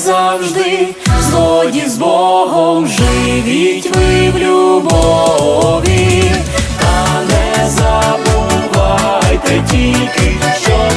завжди, злоді з Богом живіть ви в любові, та не забувайте тільки, що